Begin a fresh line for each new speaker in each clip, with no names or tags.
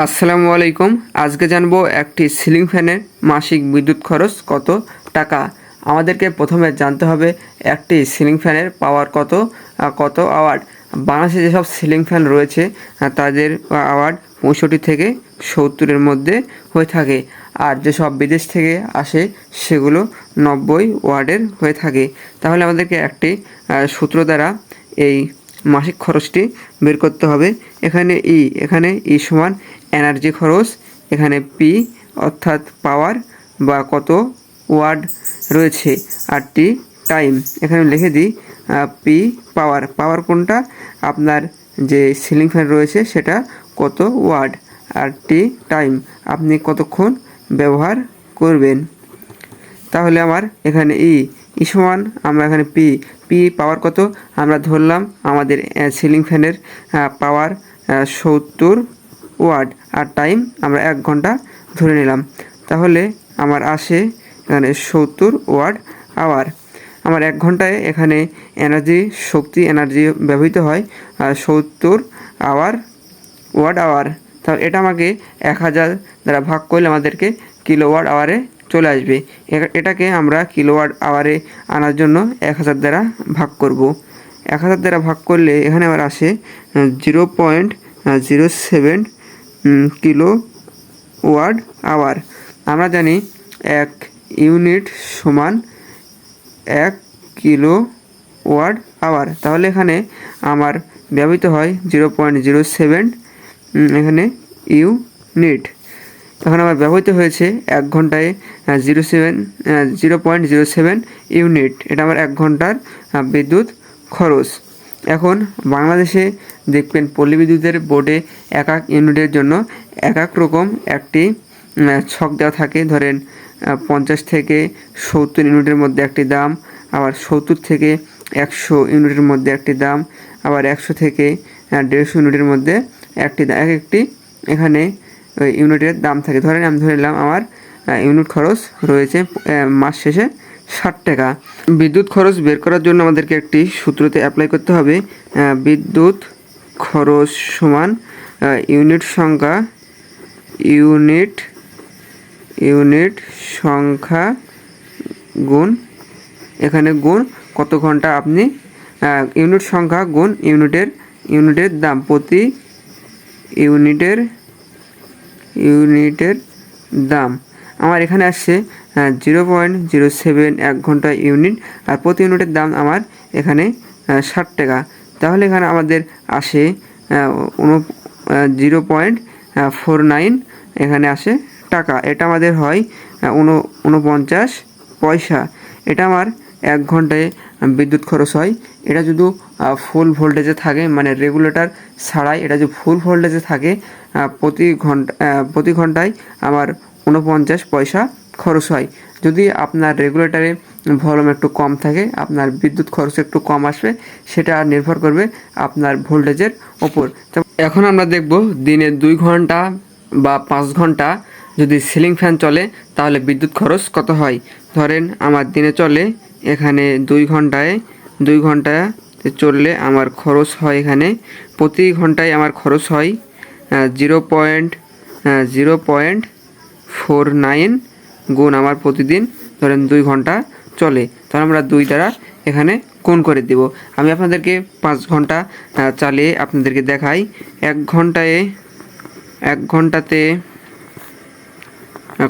আসসালামু আলাইকুম। আজকে জানব একটি সিলিং ফ্যানের মাসিক বিদ্যুৎ খরচ কত টাকা। আমাদেরকে প্রথমে জানতে হবে একটি সিলিং ফ্যানের পাওয়ার কত কত আওয়ার্ড বাংলাদেশে যেসব সিলিং ফ্যান রয়েছে তাদের আওয়ার্ড পঁয়ষট্টি থেকে সত্তরের মধ্যে হয়ে থাকে। আর যেসব বিদেশ থেকে আসে, সেগুলো নব্বই ওয়ার্ডের হয়ে থাকে। তাহলে আমাদেরকে একটি সূত্র দ্বারা এই মাসিক খরচটি বের করতে হবে। এখানে ই এখানে ই সমান এনার্জি খরচ, এখানে পি অর্থাৎ পাওয়ার বা কত ওয়ার্ড রয়েছে, আর টি টাইম এখানে লিখে দিই পি পাওয়ার পাওয়ার কোনটা? আপনার যে সিলিং ফ্যান রয়েছে, সেটা কত ওয়ার্ড আর টি টাইম আপনি কতক্ষণ ব্যবহার করবেন? তাহলে আমার এখানে ই ই সমান আমরা এখানে পি পি পাওয়ার কত? আমরা ধরলাম আমাদের সিলিং ফ্যানের পাওয়ার সত্তর ওয়াট আর টাইম আমরা এক ঘণ্টা ধরে নিলাম। তাহলে আমার আসে এখানে সত্তর ওয়ার্ড আওয়ার। আমার এক ঘন্টায় এখানে এনার্জি, শক্তি, এনার্জি ব্যবহৃত হয়, আর সত্তর আওয়ার ওয়াট আওয়ার। তাহলে এটা আমাকে এক হাজার দ্বারা ভাগ করলে আমাদেরকে কিলোওয়াট আওয়ারে চলে আসবে। এটাকে আমরা কিলোওয়াট আওয়ারে আনার জন্য এক হাজার দ্বারা ভাগ করব। এক হাজার দ্বারা ভাগ করলে এখানে আবার আসে zero point zero seven kilowatt hour. আমরা জানি এক ইউনিট সমান এক কিলো ওয়াট আওয়ার। তাহলে এখানে আমার ব্যবহৃত হয় জিরো পয়েন্ট জিরো সেভেন এখানে ইউনিট। এখন আমার ব্যবহৃত হয়েছে এক ঘন্টায় zero seven zero point zero seven unit. এটা আমার এক ঘণ্টার বিদ্যুৎ খরচ। এখন বাংলাদেশে দেখবেন পল্লী বিদ্যুতের বোর্ডে এক এক ইউনিটের জন্য এক এক রকম একটি ছক দেওয়া থাকে। ধরেন পঞ্চাশ থেকে সত্তর ইউনিটের মধ্যে একটি দাম, আবার সত্তর থেকে একশো ইউনিটের মধ্যে একটি দাম, আবার একশো থেকে দেড়শো ইউনিটের মধ্যে একটি দাম এক একটি এখানে ইউনিটের দাম থাকে। ধরেন আমি ধরে নিলাম আমার ইউনিট খরচ রয়েছে মাস শেষে ষাট টাকা। বিদ্যুৎ খরচ বের করার জন্য আমাদেরকে একটি সূত্রতে অ্যাপ্লাই করতে হবে। বিদ্যুৎ খরচ সমান ইউনিট সংখ্যা, ইউনিট ইউনিট সংখ্যা গুণ, এখানে গুণ কত ঘণ্টা আপনি ইউনিট সংখ্যা গুণ ইউনিটের ইউনিটের দাম প্রতি ইউনিটের ইউনিটের দাম। আমার এখানে আসছে জিরো পয়েন্ট জিরো সেভেন এক ঘণ্টা ইউনিট আর প্রতি ইউনিটের দাম আমার এখানে ষাট টাকা। তাহলে এখানে আমাদের আসে জিরো পয়েন্ট ফোর নাইন এখানে আসে টাকা। এটা আমাদের হয় উনপঞ্চাশ পয়সা। এটা আমার এক ঘন্টায় বিদ্যুৎ খরচ হয়। এটা যদি ফুল ভোল্টেজে থাকে মানে রেগুলেটর ছাড়াই এটা যদি ফুল ভোল্টেজে থাকে প্রতি ঘণ্টা প্রতি ঘন্টায় আমার উনপঞ্চাশ পয়সা খরচ হয়। যদি আপনার রেগুলেটরে ভলিউম একটু কম থাকে, আপনার বিদ্যুৎ খরচ একটু কম আসবে, সেটা নির্ভর করবে আপনার ভোল্টেজের ওপর। এখন আমরা দেখব দিনে দুই ঘণ্টা বা পাঁচ ঘণ্টা যদি সিলিং ফ্যান চলে, তাহলে বিদ্যুৎ খরচ কত হয়? ধরেন আমার দিনে চলে এখানে দুই ঘন্টায় দুই ঘন্টায় চললে আমার খরচ হয় এখানে, প্রতি ঘন্টায় আমার খরচ হয় zero point zero point four nine গুণ আমার প্রতিদিন ধরেন দুই ঘণ্টা চলে, তাহলে আমরা দুই দ্বারা এখানে গুণ করে দেব। আমি আপনাদেরকে পাঁচ ঘণ্টা চালিয়ে আপনাদেরকে দেখাই। এক ঘন্টায়, এক ঘন্টাতে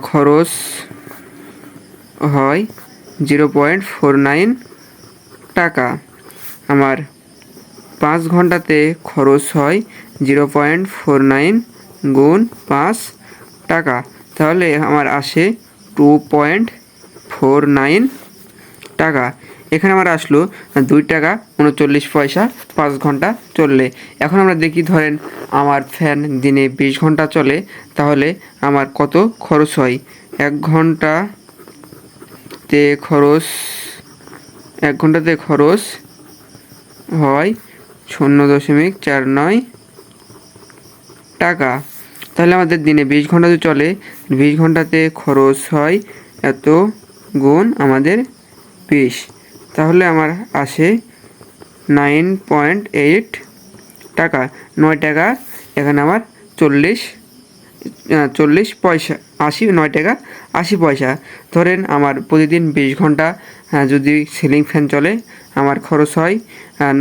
খরচ হয় জিরো পয়েন্ট ফোর নাইন টাকা। আমার পাঁচ ঘন্টাতে খরচ হয় জিরো পয়েন্ট ফোর নাইন গুণ পাঁচ টাকা। তাহলে আমার আসে টু পয়েন্ট ফোর নাইন টাকা। এখানে আমার আসলো দুই টাকা উনচল্লিশ পয়সা, পাঁচ ঘণ্টা চললে। এখন আমরা দেখি, ধরেন আমার ফ্যান দিনে বিশ ঘণ্টা চলে, তাহলে আমার কত খরচ হয়? এক ঘন্টাতে খরচ, এক ঘন্টাতে খরচ হয় শূন্য দশমিক চার নয় টাকা। তাহলে আমাদের দিনে বিশ ঘণ্টা তো চলে। বিশ ঘন্টাতে খরচ হয় এত গুণ আমাদের বিশ। তাহলে আমার আসে নাইন পয়েন্ট এইট টাকা। নয় টাকা, এখানে আমার চল্লিশ চল্লিশ পয়সা, আশি, নয় টাকা, আশি পয়সা। ধরেন আমার প্রতিদিন বিশ ঘণ্টা যদি সিলিং ফ্যান চলে, আমার খরচ হয়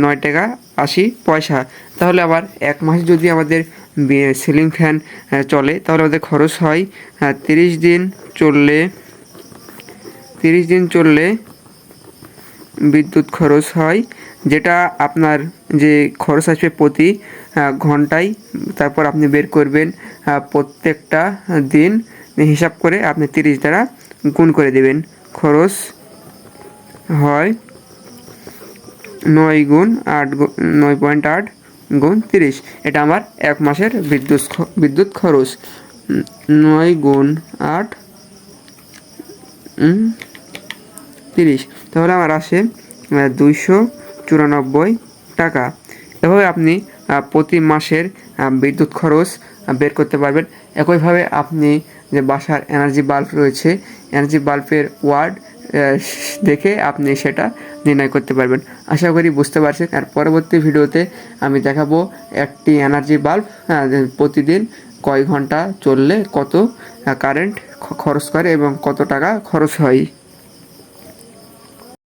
নয় টাকা, আশি পয়সা। তাহলে আবার এক মাসে যদি আমাদের সিলিং ফ্যান চলে। তাহলে আমাদের খরচ হয় তিরিশ দিন চললে, তিরিশ দিন চললে বিদ্যুৎ খরচ হয়, যেটা আপনার যে খরচ আসবে প্রতি ঘন্টায়, তারপর আপনি বের করবেন প্রত্যেকটা দিন। হিসাব করে আপনি তিরিশ দ্বারা গুণ করে দেবেন। খরচ হয় নয় গুণ আট নয় পয়েন্ট আট গুণ তিরিশ। এটা আমার এক মাসের বিদ্যুৎ বিদ্যুৎ খরচ। নয় গুণ আট তিরিশ। তাহলে আমার আসে দুইশো চুরানব্বই টাকা। এভাবে আপনি প্রতি মাসের বিদ্যুৎ খরচ বের করতে পারবেন। একইভাবে আপনি যে বাসার এনার্জি বাল্ব রয়েছে এনার্জি বাল্বের ওয়ার্ড দেখে আপনি সেটা নির্ণয় করতে পারবেন। আশা করি বুঝতে পারছেন। আর পরবর্তী ভিডিওতে আমি দেখাবো একটি এনার্জি বাল্ব প্রতিদিন কয় ঘণ্টা চললে কত কারেন্ট খরচ করে এবং কত টাকা খরচ হয়।